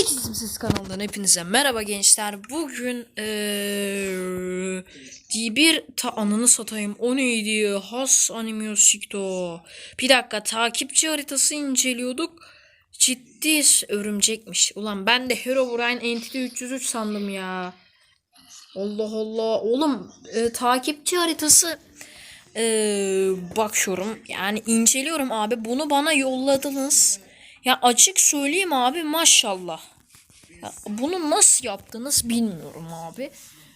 İkizimsiz kanalından hepinize merhaba gençler. Bugün eee bir ta anını satayım. O neydi? Has Animiosikto. Bir dakika takipçi haritası inceliyorduk. Ciddi örümcekmiş. Ulan ben de Herobrine Entity 303 sandım ya. Allah Allah. Oğlum e, takipçi haritası e, bakıyorum. Yani inceliyorum abi. Bunu bana yolladınız. Ya açık söyleyeyim abi maşallah. Ya bunu nasıl yaptınız bilmiyorum abi.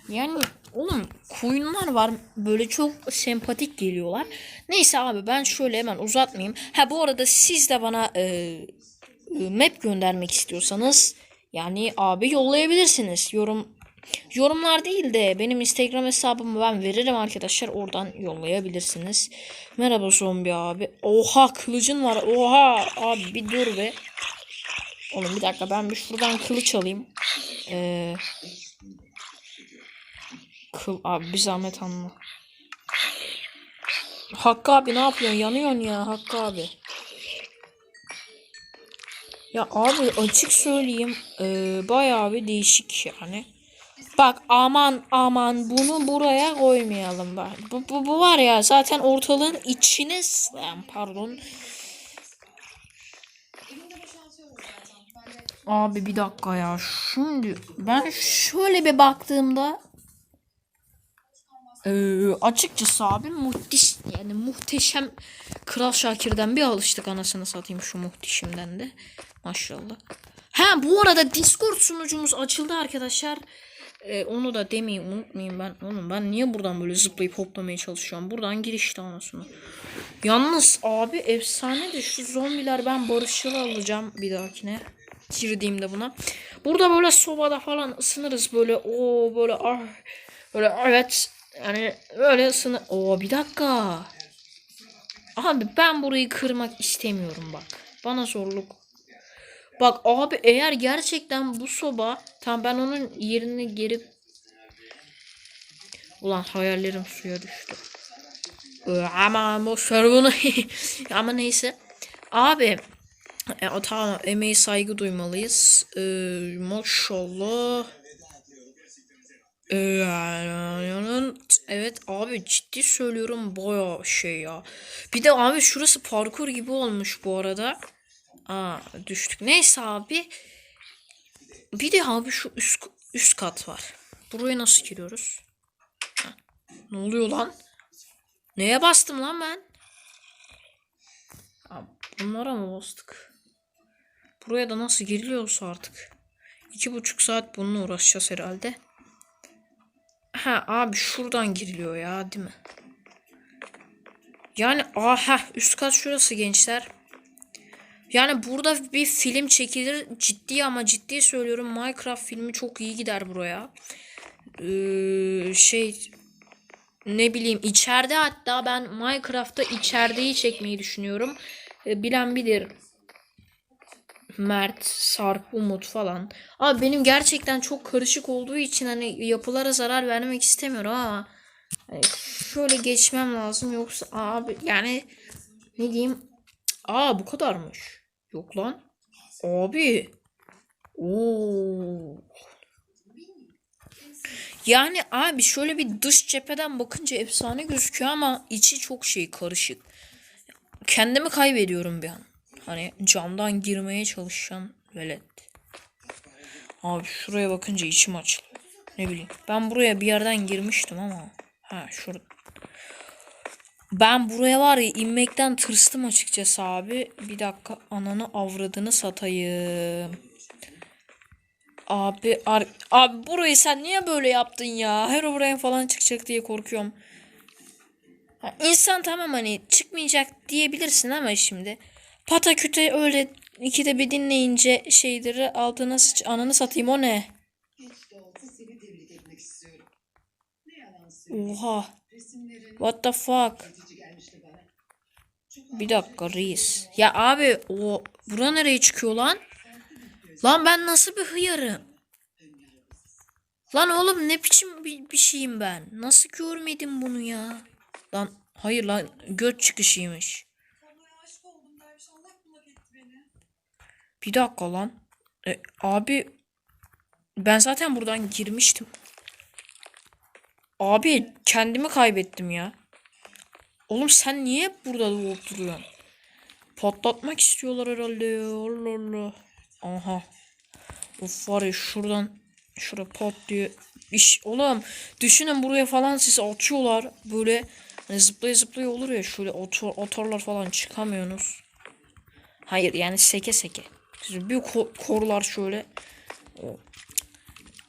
Yani oğlum koyunlar var böyle çok sempatik geliyorlar. Neyse abi ben şöyle hemen uzatmayayım. Ha bu arada siz de bana e, e, map göndermek istiyorsanız yani abi yollayabilirsiniz. Yorum yorumlar değil de benim Instagram hesabımı ben veririm arkadaşlar. Oradan yollayabilirsiniz. Merhaba zombi abi. Oha kılıcın var. Oha abi bir dur be. Oğlum bir dakika ben bir şuradan kılıç alayım. Ee, kıl abi bir zahmet anla. Hakkı abi ne yapıyorsun? Yanıyorsun ya Hakkı abi. Ya abi açık söyleyeyim ee, bayağı bir değişik yani. Bak aman aman bunu buraya koymayalım bak. Bu, bu, bu var ya zaten ortalığın içine sığan pardon. Abi bir dakika ya. Şimdi ben şöyle bir baktığımda ee, açıkçası abi muhteş yani muhteşem Kral Şakir'den bir alıştık anasını satayım şu muhteşimden de. Maşallah. Ha bu arada Discord sunucumuz açıldı arkadaşlar. Ee, onu da demeyi unutmayayım ben. Oğlum ben niye buradan böyle zıplayıp hoplamaya çalışıyorum? Buradan girişte anasını. Yalnız abi efsane de şu zombiler ben barışçılı alacağım bir dahakine. Girdiğimde buna. Burada böyle sobada falan ısınırız böyle. o böyle ah böyle evet yani öyle ısını. Oo bir dakika. Abi ben burayı kırmak istemiyorum bak. Bana zorluk Bak abi eğer gerçekten bu soba tam ben onun yerini geri Ulan hayallerim suya düştü. Ama ver bunu. ama neyse. Abi e, tamam emeği saygı duymalıyız. Ee, maşallah. Evet abi ciddi söylüyorum baya şey ya. Bir de abi şurası parkur gibi olmuş bu arada. Aa düştük. Neyse abi. Bir de abi şu üst, üst kat var. Buraya nasıl giriyoruz? Ha. Ne oluyor lan? Neye bastım lan ben? Abi bunlara mı bastık? Buraya da nasıl giriliyorsa artık. İki buçuk saat bununla uğraşacağız herhalde. Ha abi şuradan giriliyor ya değil mi? Yani aha üst kat şurası gençler. Yani burada bir film çekilir ciddi ama ciddi söylüyorum Minecraft filmi çok iyi gider buraya. Ee, şey ne bileyim içeride hatta ben Minecraft'ta içerideyi çekmeyi düşünüyorum. Ee, bilen bilir. Mert, Sarp, Umut falan. Abi benim gerçekten çok karışık olduğu için hani yapılara zarar vermek istemiyorum ama hani şöyle geçmem lazım yoksa abi yani ne diyeyim? Aa bu kadarmış. Yok lan. Abi. Oo. Yani abi şöyle bir dış cepheden bakınca efsane gözüküyor ama içi çok şey karışık. Kendimi kaybediyorum bir an. Hani camdan girmeye çalışan velet. Abi şuraya bakınca içim açılıyor. Ne bileyim. Ben buraya bir yerden girmiştim ama. Ha şurada. Ben buraya var ya inmekten tırstım açıkçası abi. Bir dakika ananı avradını satayım. Abi ar abi burayı sen niye böyle yaptın ya? Her buraya falan çıkacak diye korkuyorum. Ha, insan tamam hani çıkmayacak diyebilirsin ama şimdi pataküte öyle ikide bir dinleyince şeyleri altına sıç ananı satayım o ne? Oha. What the fuck? Bir dakika reis. Ya abi o bura nereye çıkıyor lan? Lan ben nasıl bir hıyarım? Lan oğlum ne biçim bir, bir şeyim ben? Nasıl görmedim bunu ya? Lan hayır lan göt çıkışıymış. Bir dakika lan. E, abi ben zaten buradan girmiştim. Abi kendimi kaybettim ya. Oğlum sen niye hep burada doğup duruyorsun? Patlatmak istiyorlar herhalde. Allah Allah. Aha. Of var ya şuradan şuraya pat diye iş oğlum düşünün buraya falan sizi atıyorlar böyle hani zıplaya zıplaya olur ya şöyle otor, otorlar falan çıkamıyorsunuz. Hayır yani seke seke. Sizi bir ko- korular şöyle.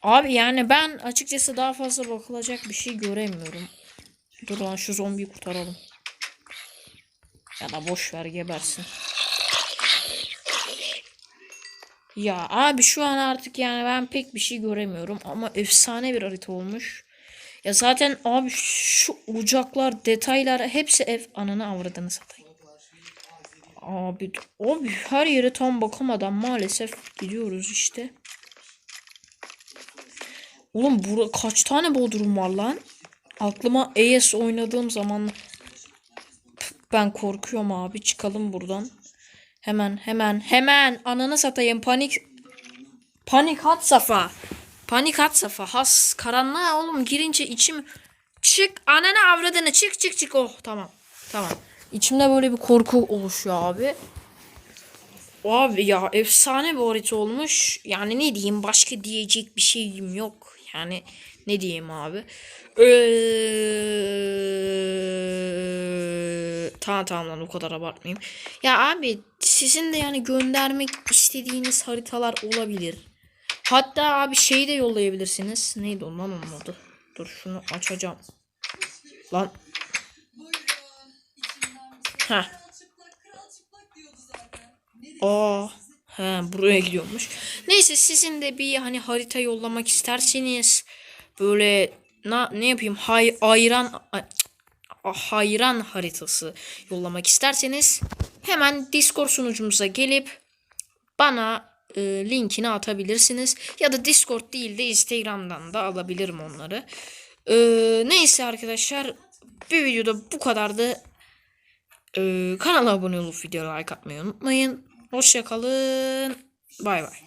Abi yani ben açıkçası daha fazla bakılacak bir şey göremiyorum. Dur lan şu zombiyi kurtaralım. Ya da boş ver gebersin. Ya abi şu an artık yani ben pek bir şey göremiyorum ama efsane bir harita olmuş. Ya zaten abi şu ocaklar, detaylar hepsi ev ananı avradını satayım. Abi, abi her yere tam bakamadan maalesef gidiyoruz işte. Oğlum burada kaç tane bodrum var lan? Aklıma AS oynadığım zaman ben korkuyorum abi. Çıkalım buradan. Hemen hemen hemen ananı satayım panik panik hat safa. Panik hat safa. Has karanlığa oğlum girince içim çık ananı avradını çık çık çık oh tamam. Tamam. İçimde böyle bir korku oluşuyor abi. Abi ya efsane bir harita olmuş. Yani ne diyeyim başka diyecek bir şeyim yok. Yani ne diyeyim abi. Eee, tamam tamam lan o kadar abartmayayım. Ya abi sizin de yani göndermek istediğiniz haritalar olabilir. Hatta abi şeyi de yollayabilirsiniz. Neydi onun adı? Dur şunu açacağım. Lan. Heh. Aa, he buraya gidiyormuş. Neyse sizin de bir hani harita yollamak isterseniz böyle na, ne yapayım hay, ayran a- a- hayran haritası yollamak isterseniz hemen Discord sunucumuza gelip bana e, linkini atabilirsiniz. Ya da Discord değil de Instagram'dan da alabilirim onları. E, neyse arkadaşlar bir videoda bu kadardı. Ee, kanala abone olup videoya like atmayı unutmayın. Hoşçakalın. Bay bay.